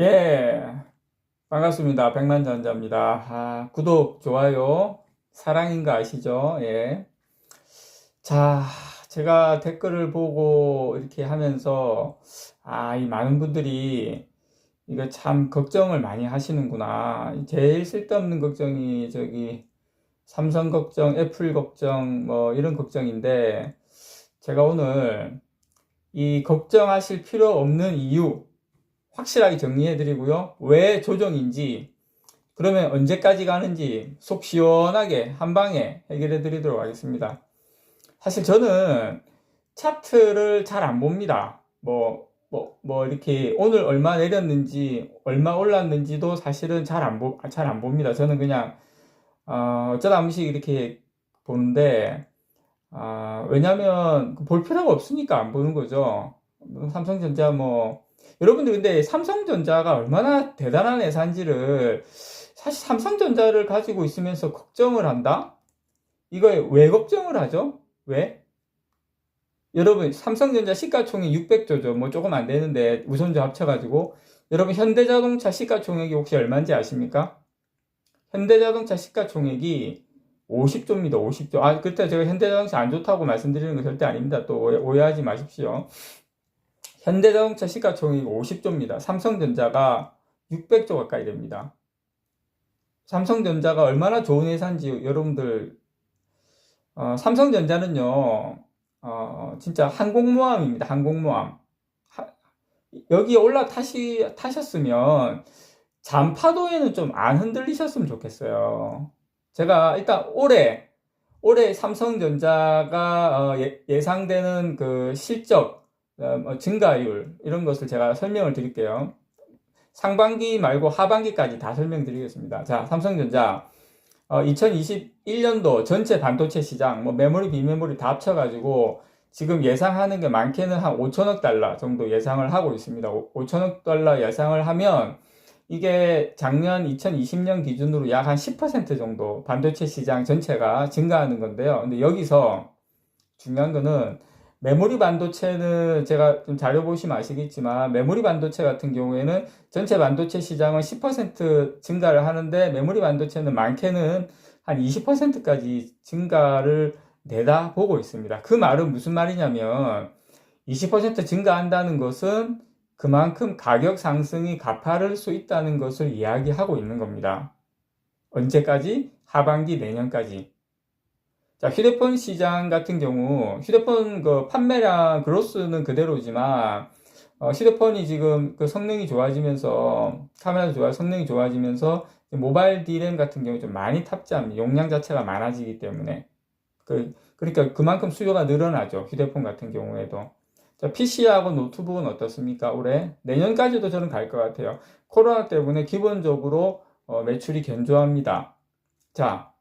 예, 반갑습니다. 백만전자입니다. 아, 구독, 좋아요, 사랑인 거 아시죠? 예. 자, 제가 댓글을 보고 이렇게 하면서, 아, 이 많은 분들이 이거 참 걱정을 많이 하시는구나. 제일 쓸데없는 걱정이 저기 삼성 걱정, 애플 걱정, 뭐 이런 걱정인데, 제가 오늘 이 걱정하실 필요 없는 이유, 확실하게 정리해 드리고요. 왜 조정인지, 그러면 언제까지 가는지 속 시원하게 한 방에 해결해 드리도록 하겠습니다. 사실 저는 차트를 잘 안 봅니다. 뭐, 뭐, 뭐, 이렇게 오늘 얼마 내렸는지, 얼마 올랐는지도 사실은 잘 안 보, 잘 안 봅니다. 저는 그냥, 어, 어쩌다 한 번씩 이렇게 보는데, 아, 왜냐면 볼 필요가 없으니까 안 보는 거죠. 삼성전자 뭐, 여러분들 근데 삼성전자가 얼마나 대단한 회사인지를 사실 삼성전자를 가지고 있으면서 걱정을 한다? 이거에 왜 걱정을 하죠? 왜? 여러분 삼성전자 시가총액 600조죠. 뭐 조금 안 되는데 우선주 합쳐가지고 여러분 현대자동차 시가총액이 혹시 얼마인지 아십니까? 현대자동차 시가총액이 50조입니다. 50조. 아, 그때 제가 현대자동차 안 좋다고 말씀드리는 거 절대 아닙니다. 또 오해- 오해하지 마십시오. 현대자동차 시가총액이 50조입니다. 삼성전자가 600조 가까이 됩니다. 삼성전자가 얼마나 좋은 회사인지 여러분들 어, 삼성전자는요 어, 진짜 항공모함입니다. 항공모함 하- 여기 올라타시 타셨으면 잔파도에는 좀 안 흔들리셨으면 좋겠어요. 제가 일단 올해 올해 삼성전자가 어, 예, 예상되는 그 실적 증가율 이런 것을 제가 설명을 드릴게요. 상반기 말고 하반기까지 다 설명드리겠습니다. 자, 삼성전자 2021년도 전체 반도체 시장 뭐 메모리 비메모리 다 합쳐가지고 지금 예상하는 게 많게는 한 5천억 달러 정도 예상을 하고 있습니다. 5천억 달러 예상을 하면 이게 작년 2020년 기준으로 약 한 10% 정도 반도체 시장 전체가 증가하는 건데요. 근데 여기서 중요한 거는 메모리 반도체는 제가 좀 자료 보시면 아시겠지만 메모리 반도체 같은 경우에는 전체 반도체 시장은 10% 증가를 하는데 메모리 반도체는 많게는 한 20%까지 증가를 내다 보고 있습니다. 그 말은 무슨 말이냐면 20% 증가한다는 것은 그만큼 가격 상승이 가파를 수 있다는 것을 이야기하고 있는 겁니다. 언제까지? 하반기 내년까지. 자, 휴대폰 시장 같은 경우, 휴대폰 그 판매량 그로스는 그대로지만, 어, 휴대폰이 지금 그 성능이 좋아지면서, 카메라도 좋아, 성능이 좋아지면서, 모바일 D램 같은 경우 좀 많이 탑재합니다. 용량 자체가 많아지기 때문에. 그, 그러니까 그만큼 수요가 늘어나죠. 휴대폰 같은 경우에도. 자, PC하고 노트북은 어떻습니까? 올해? 내년까지도 저는 갈 것 같아요. 코로나 때문에 기본적으로 어, 매출이 견조합니다. 자,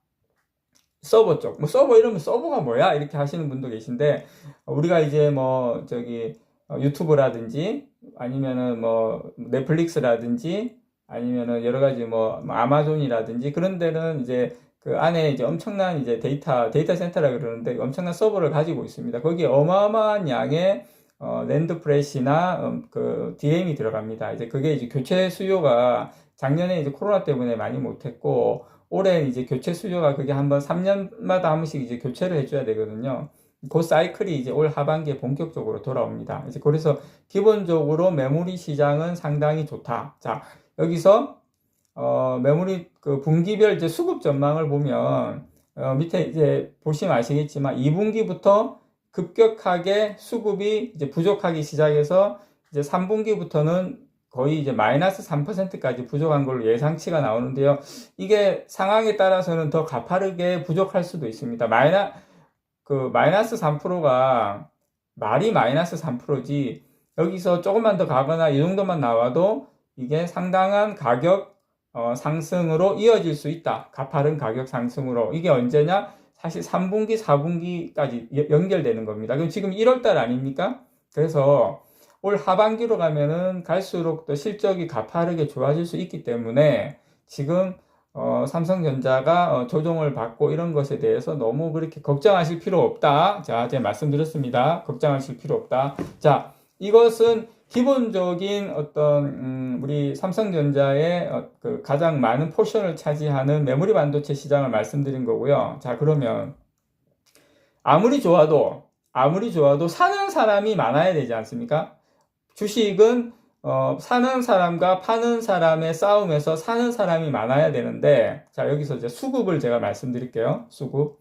서버 쪽. 뭐 서버 이러면 서버가 뭐야? 이렇게 하시는 분도 계신데 우리가 이제 뭐 저기 어, 유튜브라든지 아니면은 뭐 넷플릭스라든지 아니면은 여러 가지 뭐 아마존이라든지 그런 데는 이제 그 안에 이제 엄청난 이제 데이터 데이터 센터라 그러는데 엄청난 서버를 가지고 있습니다. 거기에 어마어마한 양의 어, 랜드 프레시나 음, 그 DM이 들어갑니다. 이제 그게 이제 교체 수요가 작년에 이제 코로나 때문에 많이 못했고 올해 이제 교체 수요가 그게 한번 3년마다 한 번씩 이제 교체를 해줘야 되거든요. 그 사이클이 이제 올 하반기에 본격적으로 돌아옵니다. 이제 그래서 기본적으로 메모리 시장은 상당히 좋다. 자, 여기서 어, 메모리 그 분기별 이제 수급 전망을 보면 어, 밑에 이제 보시면 아시겠지만 2분기부터 급격하게 수급이 이제 부족하기 시작해서 이제 3분기부터는 거의 이제 마이너스 3%까지 부족한 걸로 예상치가 나오는데요. 이게 상황에 따라서는 더 가파르게 부족할 수도 있습니다. 마이너, 그 마이너스 3%가 말이 마이너스 3%지 여기서 조금만 더 가거나 이 정도만 나와도 이게 상당한 가격 어, 상승으로 이어질 수 있다. 가파른 가격 상승으로. 이게 언제냐? 사실 3분기, 4분기까지 연결되는 겁니다. 그럼 지금 1월달 아닙니까? 그래서 올 하반기로 가면은 갈수록 또 실적이 가파르게 좋아질 수 있기 때문에 지금 어, 삼성전자가 어, 조정을 받고 이런 것에 대해서 너무 그렇게 걱정하실 필요 없다. 자, 제가 말씀드렸습니다. 걱정하실 필요 없다. 자, 이것은 기본적인 어떤 음, 우리 삼성전자의 어, 그 가장 많은 포션을 차지하는 메모리 반도체 시장을 말씀드린 거고요. 자 그러면 아무리 좋아도 아무리 좋아도 사는 사람이 많아야 되지 않습니까? 주식은 어, 사는 사람과 파는 사람의 싸움에서 사는 사람이 많아야 되는데 자 여기서 이제 수급을 제가 말씀드릴게요. 수급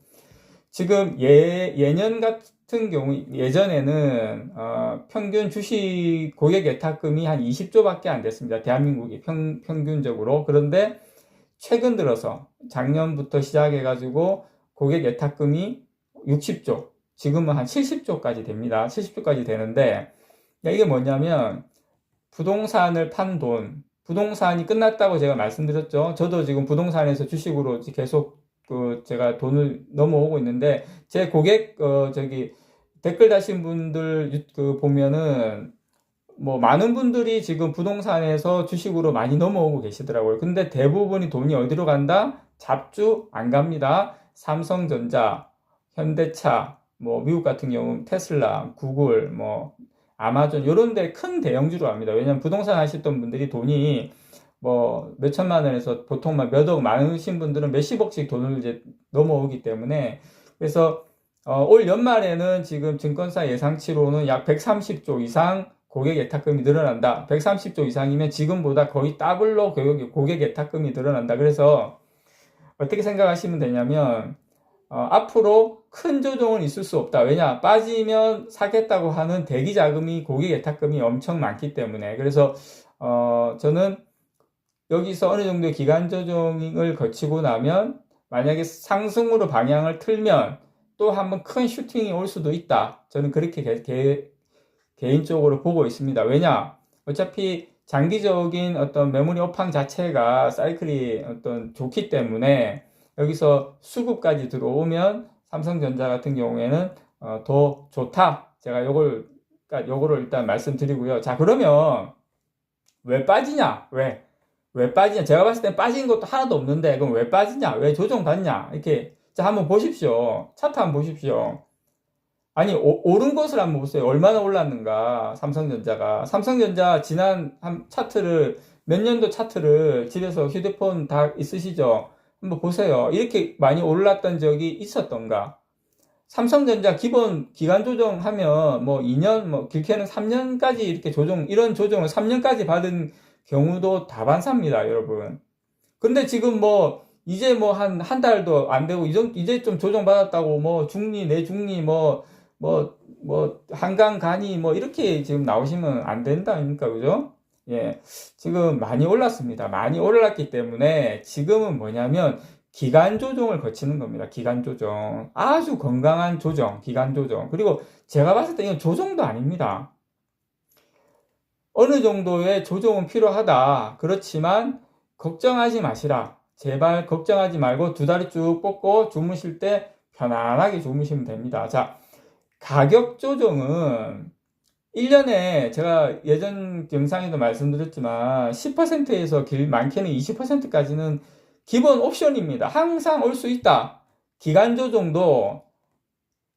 지금 예 예년 같은 경우 예전에는 어, 평균 주식 고객 예탁금이 한 20조밖에 안 됐습니다. 대한민국이 평, 평균적으로 그런데 최근 들어서 작년부터 시작해 가지고 고객 예탁금이 60조 지금은 한 70조까지 됩니다. 70조까지 되는데 이게 뭐냐면 부동산을 판 돈, 부동산이 끝났다고 제가 말씀드렸죠. 저도 지금 부동산에서 주식으로 계속 그 제가 돈을 넘어오고 있는데 제 고객 어 저기 댓글 다신 분들 그 보면은 뭐 많은 분들이 지금 부동산에서 주식으로 많이 넘어오고 계시더라고요. 근데 대부분이 돈이 어디로 간다? 잡주 안 갑니다. 삼성전자, 현대차, 뭐 미국 같은 경우 테슬라, 구글, 뭐 아마존 이런 데 큰 대형주로 합니다. 왜냐하면 부동산 하시던 분들이 돈이 뭐 몇천만 원에서 보통 몇억 많으신 분들은 몇십억씩 돈을 이제 넘어오기 때문에 그래서 어, 올 연말에는 지금 증권사 예상치로는 약 130조 이상 고객 예탁금이 늘어난다. 130조 이상이면 지금보다 거의 더블로 고객 예탁금이 늘어난다. 그래서 어떻게 생각하시면 되냐면 어, 앞으로 큰 조정은 있을 수 없다. 왜냐? 빠지면 사겠다고 하는 대기 자금이 고객 예탁금이 엄청 많기 때문에. 그래서, 어, 저는 여기서 어느 정도 기간 조정을 거치고 나면 만약에 상승으로 방향을 틀면 또 한번 큰 슈팅이 올 수도 있다. 저는 그렇게 개, 개, 개인적으로 보고 있습니다. 왜냐? 어차피 장기적인 어떤 메모리 업황 자체가 사이클이 어떤 좋기 때문에 여기서 수급까지 들어오면 삼성전자 같은 경우에는 어, 더 좋다. 제가 요걸 그러니까 요거를 일단 말씀드리고요. 자 그러면 왜 빠지냐? 왜? 왜 빠지냐? 제가 봤을 땐 빠진 것도 하나도 없는데 그럼 왜 빠지냐? 왜 조정받냐? 이렇게 자 한번 보십시오. 차트 한번 보십시오. 아니 오, 오른 것을 한번 보세요. 얼마나 올랐는가 삼성전자가 삼성전자 지난 한 차트를 몇 년도 차트를 집에서 휴대폰 다 있으시죠? 한번 보세요. 이렇게 많이 올랐던 적이 있었던가? 삼성전자 기본 기간 조정하면 뭐 2년, 뭐 길게는 3년까지 이렇게 조정, 이런 조정을 3년까지 받은 경우도 다반사입니다, 여러분. 근데 지금 뭐 이제 뭐 한 한 달도 안 되고 이제 좀 조정 받았다고 뭐 중리 내중리 뭐 뭐 뭐 한강 간이 뭐 이렇게 지금 나오시면 안 된다 아닙니까 그죠? 예, 지금 많이 올랐습니다. 많이 올랐기 때문에 지금은 뭐냐면 기간 조정을 거치는 겁니다. 기간 조정. 아주 건강한 조정, 기간 조정. 그리고 제가 봤을 때 이건 조정도 아닙니다. 어느 정도의 조정은 필요하다. 그렇지만 걱정하지 마시라. 제발 걱정하지 말고 두 다리 쭉 뻗고 주무실 때 편안하게 주무시면 됩니다. 자, 가격 조정은 1년에 제가 예전 영상에도 말씀드렸지만 10%에서 길 많게는 20%까지는 기본 옵션입니다. 항상 올 수 있다. 기간 조정도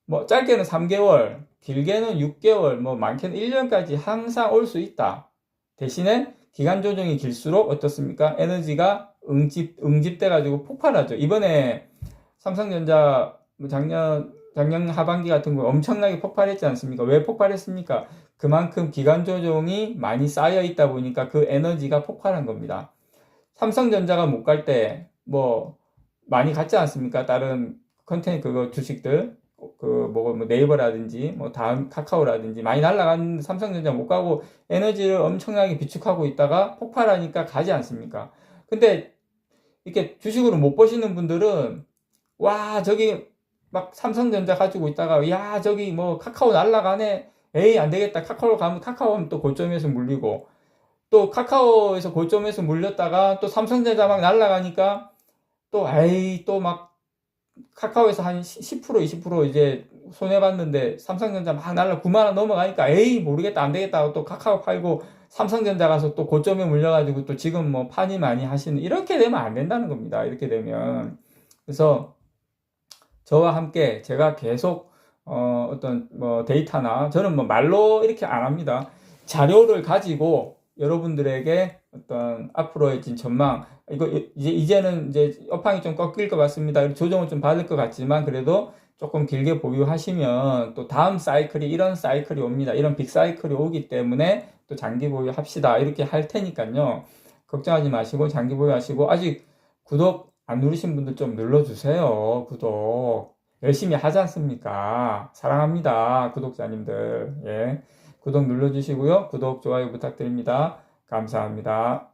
뭐 짧게는 3개월, 길게는 6개월, 뭐 많게는 1년까지 항상 올 수 있다. 대신에 기간 조정이 길수록 어떻습니까? 에너지가 응집 응집돼 가지고 폭발하죠. 이번에 삼성전자 뭐 작년 작년 하반기 같은 거 엄청나게 폭발했지 않습니까? 왜 폭발했습니까? 그만큼 기간 조정이 많이 쌓여 있다 보니까 그 에너지가 폭발한 겁니다. 삼성전자가 못 갈 때 뭐 많이 갔지 않습니까? 다른 컨텐츠 그거 주식들 그뭐 뭐 네이버라든지 뭐 다음 카카오라든지 많이 날라간 삼성전자 못 가고 에너지를 엄청나게 비축하고 있다가 폭발하니까 가지 않습니까? 근데 이렇게 주식으로 못 보시는 분들은 와 저기 막 삼성전자 가지고 있다가 야 저기 뭐 카카오 날라가네. 에이 안 되겠다. 카카오로 가면 카카오 하면 또 고점에서 물리고. 또 카카오에서 고점에서 물렸다가 또 삼성전자 막 날라가니까 또 에이 또 막 카카오에서 한 10% 20% 이제 손해봤는데 삼성전자 막 날라 9만원 넘어가니까 에이 모르겠다. 안 되겠다. 또 카카오 팔고 삼성전자 가서 또 고점에 물려가지고 또 지금 뭐 판이 많이 하시는 이렇게 되면 안 된다는 겁니다. 이렇게 되면. 그래서 저와 함께 제가 계속 어, 어떤 뭐 데이터나 저는 뭐 말로 이렇게 안 합니다. 자료를 가지고 여러분들에게 어떤 앞으로의 진 전망 이거 이제 이제는 이제 업황이 좀 꺾일 것 같습니다. 조정을 좀 받을 것 같지만 그래도 조금 길게 보유하시면 또 다음 사이클이 이런 사이클이 옵니다. 이런 빅 사이클이 오기 때문에 또 장기 보유합시다. 이렇게 할 테니까요. 걱정하지 마시고 장기 보유하시고 아직 구독 안 누르신 분들 좀 눌러주세요. 구독 열심히 하지 않습니까? 사랑합니다. 구독자님들. 예. 구독 눌러주시고요. 구독, 좋아요 부탁드립니다. 감사합니다.